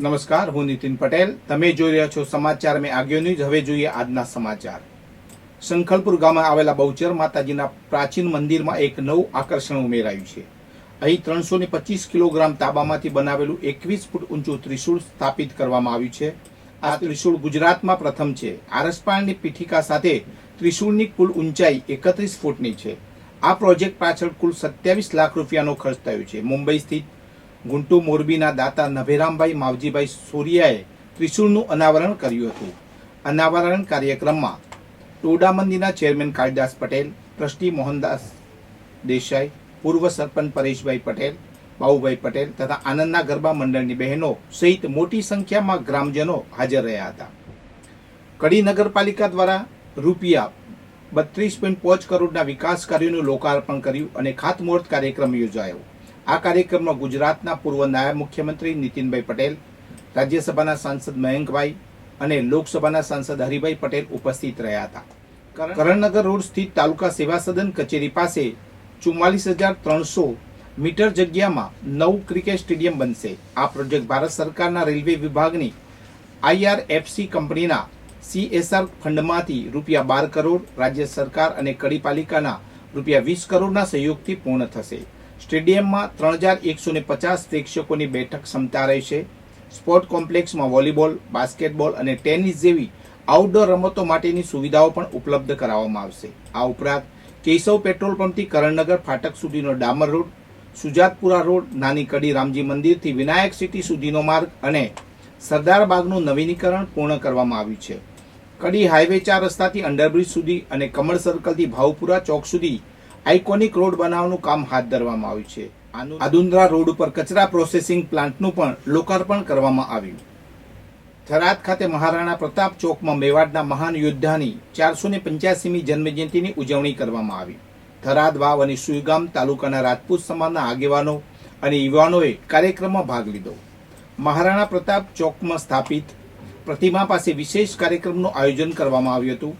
નમસ્કાર હું નીતિન પટેલ. તમે જોઈ રહ્યા છો સમાચાર મેં આગ્યો ન્યૂઝ. હવે જોઈએ આજના સમાચાર. શંખલપુર ગામમાં આવેલા બહુચર માતાજીના પ્રાચીન મંદિરમાં એક નવું આકર્ષણ ઉમેરાયું છે. અહીં ત્રણસો ને પચીસ કિલોગ્રામ તાંબામાંથી બનાવેલું એકવીસ ફૂટ ઊંચું ત્રિશૂળ સ્થાપિત કરવામાં આવ્યું છે. આ ત્રિશૂળ ગુજરાતમાં પ્રથમ છે. આરસપાળની પીઠિકા સાથે ત્રિશૂળની કુલ ઊંચાઈ એકત્રીસ ફૂટની છે. આ પ્રોજેક્ટ પાછળ કુલ સત્યાવીસ લાખ રૂપિયાનો ખર્ચ થયો છે. મુંબઈ સ્થિત ગુંટુ મોરબીના દાતા નભેરામભાઈ માવજીભાઈ સોરિયાએ ત્રિશૂળનું અનાવરણ કર્યું હતું. અનાવરણ કાર્યક્રમમાં ટોડા મંદિરના ચેરમેન કાળીદાસ પટેલ, ટ્રસ્ટી મોહનદાસ દેસાઈ, પૂર્વ સરપંચ પરેશભાઈ પટેલ બાબુભાઈ પટેલ તથા આનંદના ગરબા મંડળની બહેનો સહિત મોટી સંખ્યામાં ગ્રામજનો હાજર રહ્યા હતા. કડી નગરપાલિકા દ્વારા રૂપિયા બત્રીસ પોઈન્ટ પાંચ કરોડના વિકાસ કાર્યોનું લોકાર્પણ કર્યું અને ખાતમુહૂર્ત કાર્યક્રમ યોજાયો. આ કાર્યક્રમમાં ગુજરાતના પૂર્વ નાયબ મુખ્યમંત્રી નીતિનભાઈ પટેલ રાજ્યસભાના સાંસદ મયંકભાઈ અને લોકસભાના સાંસદ હરિભાઈ પટેલ ઉપસ્થિત રહ્યા હતા. કરણનગર રોડ સ્થિત તાલુકા સેવા સદન કચેરી પાસે ચુમ્માલીસ હજાર ત્રણસો મીટર જગ્યામાં નવું ક્રિકેટ સ્ટેડિયમ બનશે. આ પ્રોજેક્ટ ભારત સરકારના રેલવે વિભાગની આઈઆરએફસી કંપનીના સીએસઆર ફંડમાંથી રૂપિયા બાર કરોડ રાજ્ય સરકાર અને કડી પાલિકાના રૂપિયા વીસ કરોડના સહયોગથી પૂર્ણ થશે. સ્ટેડિયમમાં ત્રણ હજાર એકસો ને પચાસ પ્રેક્ષકોની બેઠક ક્ષમતા રહેશે. સ્પોર્ટ કોમ્પ્લેક્સમાં વોલીબોલ, બાસ્કેટબોલ અને ટેનિસ જેવી આઉટડોર રમતો માટેની સુવિધાઓ પણ ઉપલબ્ધ કરાવવામાં આવશે. આ ઉપરાંત કેશવ પેટ્રોલ પંપથી કરણનગર ફાટક સુધીનો ડામર રોડ, સુજાતપુરા રોડ નાની કડી રામજી મંદિરથી વિનાયક સિટી સુધીનો માર્ગ અને સરદાર બાગનું નવીનીકરણ પૂર્ણ કરવામાં આવ્યું છે. કડી હાઈવે ચાર રસ્તાથી અંડરબ્રિજ સુધી અને કમળ સર્કલથી ભાવપુરા ચોક સુધી આઇકોનિક રોડ બનાવવાનું કામ હાથ ધરવામાં આવ્યું છે. આદુંદ્રા રોડ ઉપર કચરા પ્રોસેસિંગ પ્લાન્ટનું પણ લોકાર્પણ કરવામાં આવ્યું. થરાદ ખાતે મહારાણા પ્રતાપ ચોકમાં મેવાડના મહાન યોદ્ધાની ચારસો ને પંચ્યાસીમી જન્મજયંતિની ઉજવણી કરવામાં આવી. થરાદ વાવ અને સુઈગામ તાલુકાના રાજપૂત સમાજના આગેવાનો અને યુવાનોએ કાર્યક્રમમાં ભાગ લીધો. મહારાણા પ્રતાપ ચોકમાં સ્થાપિત પ્રતિમા પાસે વિશેષ કાર્યક્રમનું આયોજન કરવામાં આવ્યું હતું.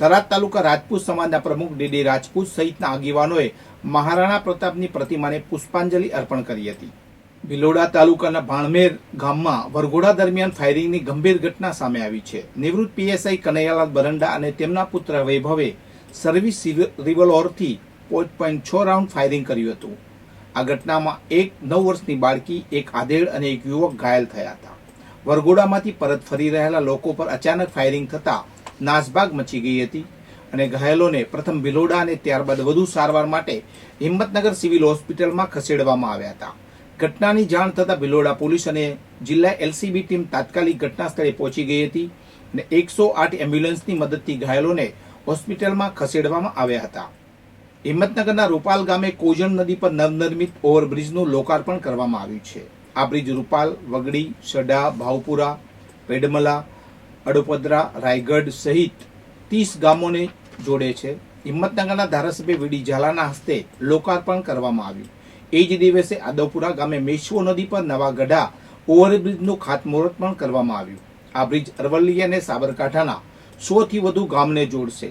થરાદ તાલુકા રાજપૂત સમાજના પ્રમુખ ડીડી રાજપૂત સહિતના આગેવાનોએ મહારાણા પ્રતાપની પ્રતિમાને પુષ્પાંજલિ અર્પણ કરી હતી. ભિલોડા તાલુકાના ભાણમેર ગામમાં વરઘોડા દરમિયાન ફાયરિંગની ગંભીર ઘટના સામે આવી છે. નિવૃત્ત પીએસઆઈ કનૈયાલાલ બરંડા અને તેમના પુત્ર વૈભવે સર્વિસ રિવોલ્વરથી પોઈન્ટ છ રાઉન્ડ ફાયરિંગ કર્યું હતું. આ ઘટનામાં એક નવ વર્ષની બાળકી, એક આધેડ અને એક યુવક ઘાયલ થયા હતા. વરઘોડામાંથી પરત ફરી રહેલા લોકો પર અચાનક ફાયરિંગ થતા નાસભાગ મચી ગઈ હતી અને ઘાયલોને પ્રથમ ભિલોડા અને ત્યારબાદ વધુ સારવાર માટે હિંમતનગર સિવિલ હોસ્પિટલમાં ખસેડવામાં આવ્યા હતા. ઘટનાની જાણ થતાં ભિલોડા પોલીસ અને જિલ્લા એલસીબી ટીમ તાત્કાલિક ઘટના સ્થળે પહોંચી ગઈ હતી અને એકસો આઠ એમ્બ્યુલન્સની મદદથી ઘાયલોને હોસ્પિટલમાં ખસેડવામાં આવ્યા હતા. હિંમતનગરના રૂપાલ ગામે કોજણ નદી પર નવનિર્મિત ઓવરબ્રિજનું લોકાર્પણ કરવામાં આવ્યું છે. આ બ્રિજ રૂપાલ, વગડી, સડા, ભાવપુરા, પેડમલા અડોપદરા, રાયગઢ સહિત ત્રીસ ગામોને જોડે છે. હિંમતનગરના ધારાસભ્ય વીડી ઝાલાના હસ્તે લોકાર્પણ કરવામાં આવ્યું. એ જ દિવસે આદવપુરા ગામે મેશ્વો નદી પર નવા ગઢા ઓવરબ્રિજનું ખાતમુહૂર્ત પણ કરવામાં આવ્યું. આ બ્રિજ અરવલ્લી અને સાબરકાંઠાના સોથી વધુ ગામને જોડશે.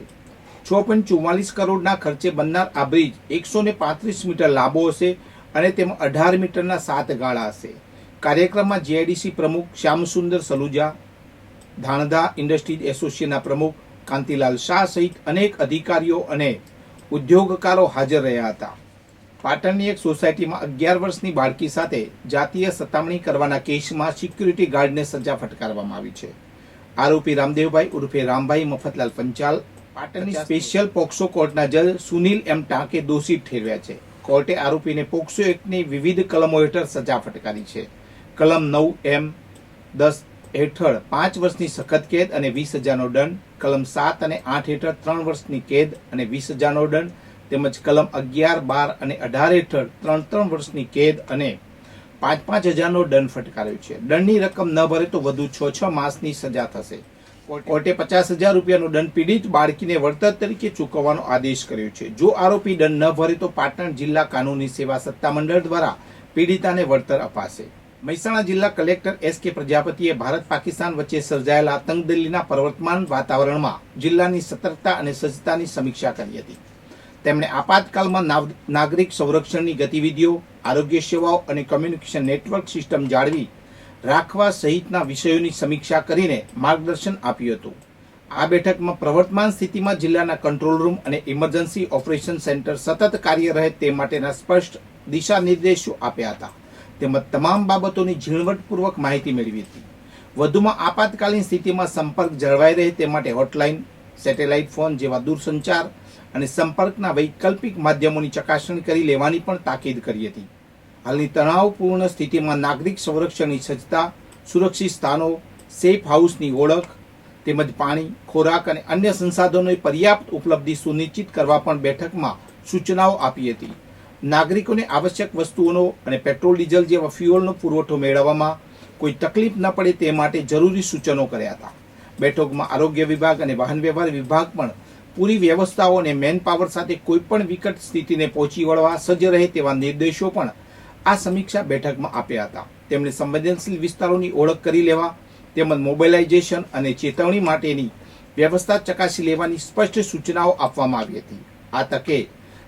છ પોઈન્ટ ચુમ્માલીસ કરોડના ખર્ચે બનનાર આ બ્રિજ એકસો ને પાંત્રીસ મીટર લાંબો હશે અને તેમાં અઢાર મીટરના સાત ગાળા હશે. કાર્યક્રમમાં જીઆઈડીસી પ્રમુખ શ્યામસુંદર સલુજા ધાણધા ઇન્ડસ્ટ્રીઝ એસોસિએશનના પ્રમુખ કાંતિલાલ શાહ સહિત અનેક અધિકારીઓ અને ઉદ્યોગકારો હાજર રહ્યા હતા. પાટણની એક સોસાયટીમાં અગિયાર વર્ષની બાળકી સાથે જાતીય સતામણી કરવાના કેસમાં સિક્યુરિટી ગાર્ડને સજા ફટકારવામાં આવી છે. આરોપી રામદેવભાઈ ઉર્ફે રામભાઈ મફતલાલ પંચાલ પાટણની સ્પેશિયલ પોક્સો કોર્ટના જજ સુનિલ એમ ટાંકે દોષિત ઠેરવ્યા છે. કોર્ટે આરોપીને પોક્સો એક્ટની વિવિધ કલમો હેઠળ સજા ફટકારી છે. કલમ નવ એમ દસ હેઠળ પાંચ વર્ષની સખત કેદ અને વીસ હજારનો દંડ કલમ સાત અને આઠ હેઠળ ત્રણ વર્ષની કેદ અને વીસ હજારનો દંડ તેમજ કલમ અગિયાર બાર અને અઢાર હેઠળ ત્રણ ત્રણ વર્ષની કેદ અને પાંચ પાંચ હજારનો દંડ ફટકાર્યો છે. દંડની રકમ ન ભરે તો વધુ છ છ માસની સજા થશે. કોર્ટે પચાસ હજાર રૂપિયાનો દંડ પીડિત બાળકીને વળતર તરીકે ચૂકવવાનો આદેશ કર્યો છે. જો આરોપી દંડ ન ભરે તો પાટણ જિલ્લા કાનૂની સેવા સત્તામંડળ દ્વારા પીડિતાને વળતર અપાશે. મહેસાણા જિલ્લા કલેક્ટર એસ કે પ્રજાપતિએ ભારત પાકિસ્તાન વચ્ચે સર્જાયેલા આતંકદલીના પ્રવર્તમાન વાતાવરણમાં જિલ્લાની સતર્કતા અને સજ્જતાની સમીક્ષા કરી હતી. તેમણે આપાતકાલમાં નાગરિક સંરક્ષણની ગતિવિધિઓ, આરોગ્ય સેવાઓ અને કમ્યુનિકેશન નેટવર્ક સિસ્ટમ જાળવી રાખવા સહિતના વિષયોની સમીક્ષા કરીને માર્ગદર્શન આપ્યું હતું. આ બેઠકમાં પ્રવર્તમાન સ્થિતિમાં જિલ્લાના કંટ્રોલ રૂમ અને ઇમરજન્સી ઓપરેશન સેન્ટર સતત કાર્ય રહે તે માટેના સ્પષ્ટ દિશા નિર્દેશો આપ્યા હતા. તેમજ તમામ બાબતોની ઝીણવટપૂર્વક માહિતી મેળવી હતી. વધુમાં આપાતકાલીન સ્થિતિમાં સંપર્ક જળવાઈ રહે તે માટે હોટલાઇન સેટેલાઇટ ફોન જેવા દૂરસંચાર અને સંપર્કના વૈકલ્પિક માધ્યમોની ચકાસણી કરી લેવાની પણ તાકીદ કરી હતી. હાલની તણાવપૂર્ણ સ્થિતિમાં નાગરિક સંરક્ષણની સજ્જતા, સુરક્ષિત સ્થાનો સેફ હાઉસની ઓળખ, તેમજ પાણી, ખોરાક અને અન્ય સંસાધનોની પર્યાપ્ત ઉપલબ્ધિ સુનિશ્ચિત કરવા પણ બેઠકમાં સૂચનાઓ આપી હતી. નાગરિકોને આવશ્યક વસ્તુઓનો અને પેટ્રોલ, ડીઝલ જેવા ફ્યુઅલનો પુરવઠો મેળવવામાં કોઈ તકલીફ ન પડે તે માટે જરૂરી સૂચનો કર્યા હતા. બેઠકમાં આરોગ્ય વિભાગ અને વાહન વ્યવહાર વિભાગ પણ પૂરી વ્યવસ્થાઓ અને મેન પાવર સાથે કોઈ પણ વિકટ સ્થિતિને પહોંચી વળવા સજ્જ રહે તેવા નિર્દેશો પણ આ સમીક્ષા બેઠકમાં આપ્યા હતા. તેમણે સંવેદનશીલ વિસ્તારોની ઓળખ કરી લેવા, તેમજ મોબાઈલાઇઝેશન અને ચેતવણી માટેની વ્યવસ્થા ચકાસી લેવાની સ્પષ્ટ સૂચનાઓ આપવામાં આવી હતી. આ તકે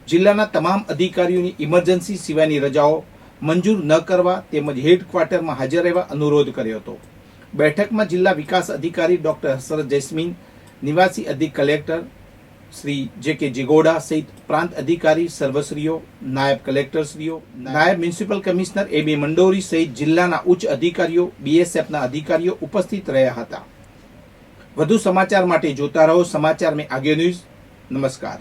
જિલ્લાના તમામ અધિકારીઓની ઇમરજન્સી સિવાયની રજાઓ મંજૂર ન કરવા તેમજ હેડક્વાર્ટરમાં હાજર રહેવા અનુરોધ કર્યો હતો. બેઠકમાં જિલ્લા વિકાસ અધિકારી ડોક્ટર હસરત જૈસ્મીન, નિવાસી અધિક કલેક્ટર શ્રી જે કે જીગોડા સહિત પ્રાંત અધિકારી, સર્વશ્રીઓ, નાયબ કલેક્ટરશ્રીઓ, નાયબ મ્યુનિસિપલ કમિશનર એ બી મંડોરી સહિત જિલ્લાના ઉચ્ચ અધિકારીઓ, બીએસએફના અધિકારીઓ ઉપસ્થિત રહ્યા હતા. વધુ સમાચાર માટે જોતા રહો સમાચાર મેં આગળ ન્યૂઝ નમસ્કાર.